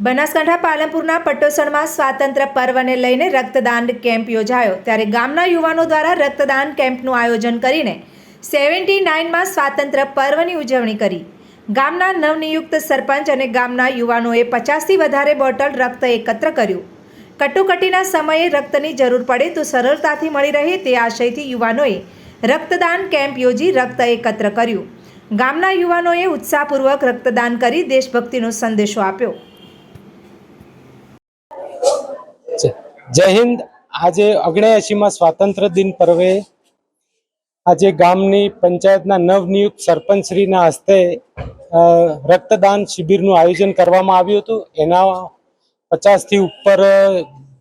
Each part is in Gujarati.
બનાસકાંઠા પાલનપુરના પટ્ટોસણમાં સ્વાતંત્ર્ય પર્વને લઈને રક્તદાન કેમ્પ યોજાયો. ત્યારે ગામના યુવાનો દ્વારા રક્તદાન કેમ્પનું આયોજન કરીને સેવન્ટી નાઇનમાં સ્વાતંત્ર્ય પર્વની ઉજવણી કરી. ગામના નવનિયુક્ત સરપંચ અને ગામના યુવાનોએ પચાસથી વધારે બોટલ રક્ત એકત્ર કર્યું. કટોકટીના સમયે રક્તની જરૂર પડે તો સરળતાથી મળી રહે તે આશયથી યુવાનોએ રક્તદાન કેમ્પ યોજી રક્ત એકત્ર કર્યું. ગામના યુવાનોએ ઉત્સાહપૂર્વક રક્તદાન કરી દેશભક્તિનો સંદેશો આપ્યો. જય- હિન્દ. આજે ઓગણએંશીમાં સ્વાતંત્ર્ય દિન પર્વે. આજે ગામની પંચાયતના નવનિયુક્ત સરપંચશ્રીના હસ્તે રક્તદાન શિબિરનું આયોજન કરવામાં આવ્યું હતું. એના પચાસથી ઉપર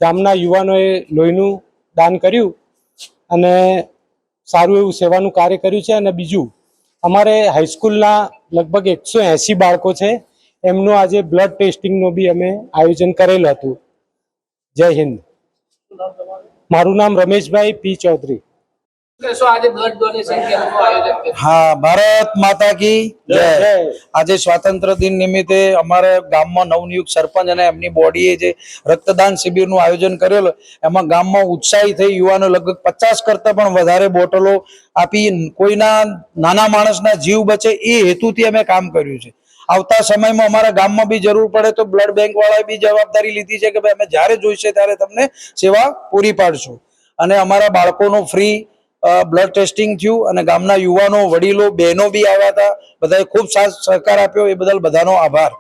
ગામના યુવાનોએ લોહીનું દાન કર્યું અને સારું એવું સેવાનું કાર્ય કર્યું છે. અને બીજું, અમારે હાઈસ્કૂલના લગભગ એકસો એંસી બાળકો છે. એમનું આજે બ્લડ ટેસ્ટિંગનું બી અમે આયોજન કરેલું હતું. જય હિન્દ. મારું નામ રમેશભાઈ પી ચૌધરી. હા ભારત માતા કી જય. આજે સ્વાતંત્ર દિન નિમિત્તે અમારા ગામમાં નવનિયુક્ત સરપંચ અને એમની બોડીએ જે રક્તદાન શિબિરનું આયોજન કરેલું એમાં ગામમાં ઉત્સાહી થઈ યુવાનો લગભગ પચાસ કરતા પણ વધારે બોટલો આપી કોઈના નાના માણસના જીવ બચે એ હેતુથી અમે કામ કર્યું છે. આવતા સમયમાં અમારા ગામમાં બી જરૂર પડે તો બ્લડ બેંક વાળાએ બી જવાબદારી લીધી છે કે ભાઈ અમે જ્યારે જોઈશે ત્યારે તમને સેવા પૂરી પાડશું. અને અમારા બાળકોનું ફ્રી બ્લડ ટેસ્ટિંગ થયું અને ગામના યુવાનો, વડીલો, બહેનો બી આવ્યા હતા. બધાએ ખૂબ સાથ સહકાર આપ્યો. એ બદલ બધાનો આભાર.